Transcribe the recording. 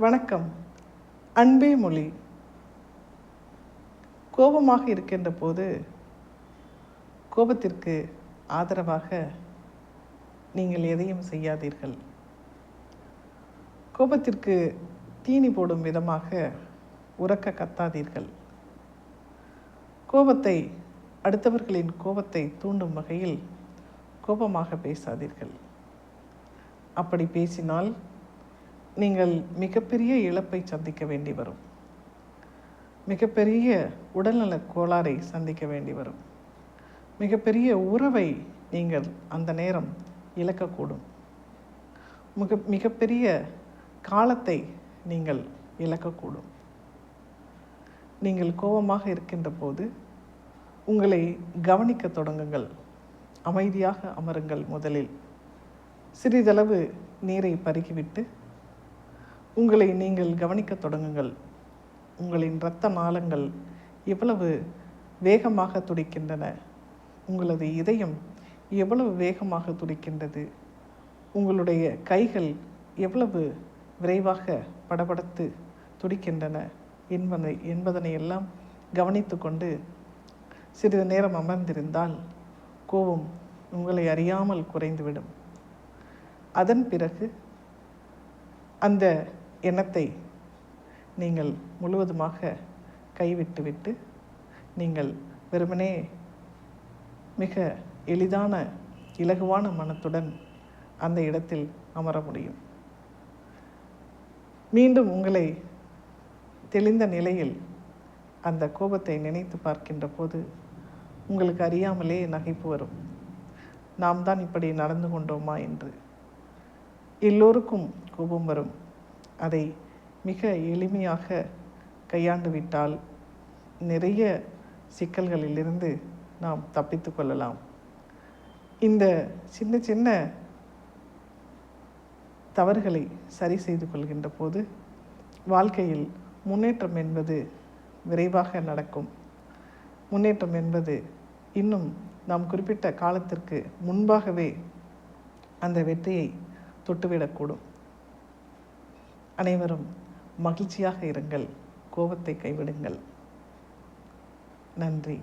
வணக்கம். அன்பே மொழி. கோபமாக இருக்கின்ற போது கோபத்திற்கு ஆதரவாக நீங்கள் எதையும் செய்யாதீர்கள். கோபத்திற்கு தீனி போடும் விதமாக உறக்க கத்தாதீர்கள். கோபத்தை அடுத்தவர்களின் கோபத்தை தூண்டும் வகையில் கோபமாக பேசாதீர்கள். அப்படி பேசினால் நீங்கள் மிகப்பெரிய இழப்பை சந்திக்க வேண்டி வரும். மிகப்பெரிய உடல்நலக் கோளாறை சந்திக்க வேண்டி வரும். மிகப்பெரிய உறவை நீங்கள் அந்த நேரம் இழக்கக்கூடும். மிக மிகப்பெரிய காலத்தை நீங்கள் இழக்கக்கூடும். நீங்கள் கோபமாக இருக்கின்ற போது உங்களை கவனிக்க தொடங்குங்கள். அமைதியாக அமருங்கள் முதலில். சிறிதளவு நீரை பருகிவிட்டு உங்களை நீங்கள் கவனிக்க தொடங்குங்கள். உங்களின் இரத்த நாளங்கள் எவ்வளவு வேகமாக துடிக்கின்றன. உங்களது இதயம் எவ்வளவு வேகமாக துடிக்கின்றது. உங்களுடைய கைகள் எவ்வளவு விரைவாக படபடத்து துடிக்கின்றன என்பதை என்பதனை எல்லாம் கவனித்து கொண்டு சிறிது நேரம் அமர்ந்திருந்தால் கோபம் உங்களை அறியாமல் குறைந்துவிடும். அதன் பிறகு அந்த எண்ணத்தை நீங்கள் முழுவதுமாக கைவிட்டுவிட்டு நீங்கள் வெறுமனே மிக எளிதான இலகுவான மனத்துடன் அந்த இடத்தில் அமர முடியும். மீண்டும் உங்களை தெளிந்த நிலையில் அந்த கோபத்தை நினைத்து பார்க்கின்ற போது உங்களுக்கு அறியாமலே நகைப்பு வரும். நாம் தான் இப்படி நடந்து கொண்டோமா என்று? எல்லோருக்கும் கோபம் வரும். அதை மிக எளிமையாக கையாண்டு விட்டால் நிறைய சிக்கல்களிலிருந்து நாம் தப்பித்து கொள்ளலாம். இந்த சின்ன சின்ன தவறுகளை சரி செய்து கொள்கின்ற போது வாழ்க்கையில் முன்னேற்றம் என்பது விரைவாக நடக்கும். முன்னேற்றம் என்பது இன்னும் நாம் குறிப்பிட்ட காலத்திற்கு முன்பாகவே அந்த வெற்றியை தொட்டுவிடக்கூடும். அனைவரும் மகிழ்ச்சியாக இருங்கள். கோபத்தை கைவிடுங்கள். நன்றி.